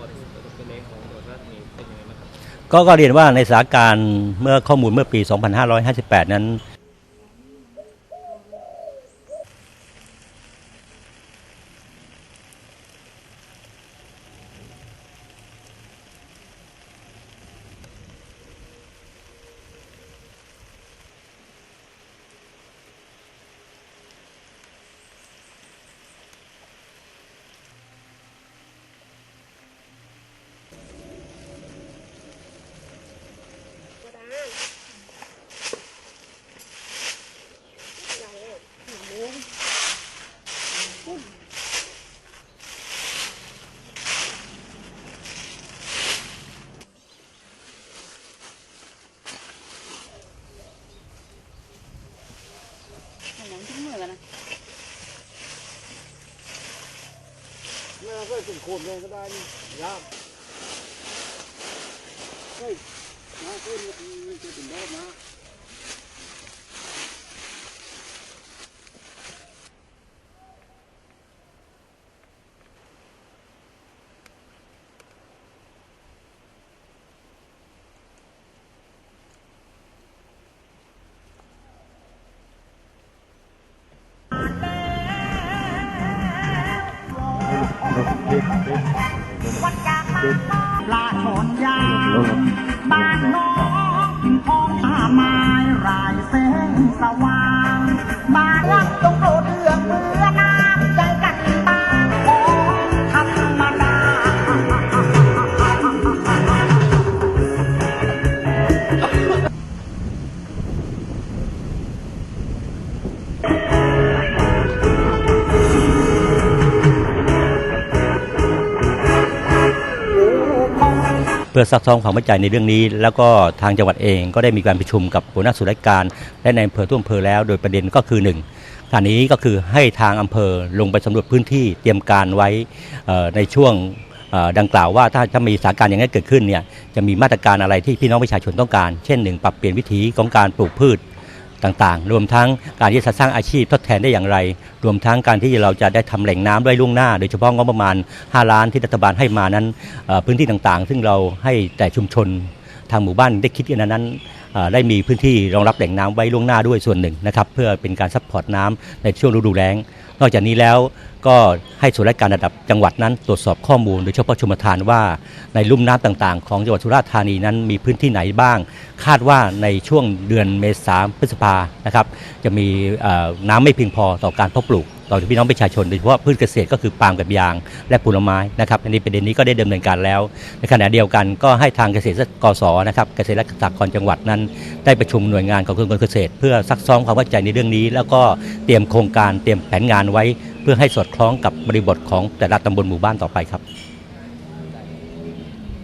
ก่อนเป็นในของจังหวัดราชธานีเป็นยังไงบ้างครับก็ก็เรียนว่าในสถานการณ์เมื่อข้อมูลเมื่อปี 2558 นั้น เอาก็เป็นโคนเลยก็ได้นี่ยากเฮ้ยมาขึ้นมันจะถึง วัด้มาปลาชนยางบ้านน้องกินทองอาไม้รายแสงสว่างบ้านรักต เพื่อซักซ้อมความเข้าใจในเรื่องนี้ แล้วก็ทางจังหวัดเองก็ได้มีการประชุมกับหัวหน้าส่วนราชการ และในอำเภอทุ่มอำเภอแล้ว โดยประเด็นก็คือหนึ่งขณะนี้ก็คือให้ทางอำเภอลงไปสำรวจพื้นที่เตรียมการไว้ในช่วงดังกล่าวว่าถ้าถ้ามีสถานการณ์อย่างนี้เกิดขึ้นเนี่ยจะมีมาตรการอะไรที่พี่น้องประชาชนต้องการ เช่นหนึ่งปรับเปลี่ยนวิธีของการปลูกพืช ต่างๆ รวมทั้งการที่จะสร้างอาชีพทดแทนได้อย่างไร รวมทั้งการที่เราจะได้ทำแหล่งน้ำด้วยล่วงหน้า โดยเฉพาะงบประมาณ 5 ล้านที่รัฐบาลให้มานั้นพื้นที่ต่างๆ ซึ่งเราให้แต่ชุมชนทางหมู่บ้านได้คิดกันนั้นได้มีพื้นที่รองรับแหล่งน้ำไว้ล่วงหน้าด้วยส่วนหนึ่งนะครับเพื่อเป็นการซัพพอร์ตน้ำในช่วงฤดูแล้ง นอกจากนี้แล้วก็ให้ส่วนราชการระดับจังหวัดนั้น ตรวจสอบข้อมูลโดยเฉพาะชุมทานว่าในลุ่มน้ำต่างๆ ของจังหวัดสุราษฎร์ธานีนั้นมีพื้นที่ไหนบ้าง คาดว่าในช่วงเดือนเมษายนพฤษภานะครับจะมีน้ำไม่เพียงพอต่อการเพาะปลูก ต่อพี่น้องประชาชนโดยเฉพาะพืชเกษตรก็คือปาล์มกับยางและผลไม้นะครับอันนี้ประเด็นนี้ก็ได้ดำเนินการแล้ว ในขณะเดียวกันก็ให้ทางเกษตรกสนะครับเกษตรและสหกรณ์จังหวัดนั้น ได้ประชุมหน่วยงานของกระทรวงเกษตร เพื่อซักซ้อมความเข้าใจในเรื่องนี้ แล้วก็เตรียมโครงการเตรียมแผนงานไว้ เพื่อให้สอดคล้องกับบริบทของแต่ละตำบลหมู่บ้านต่อไปครับ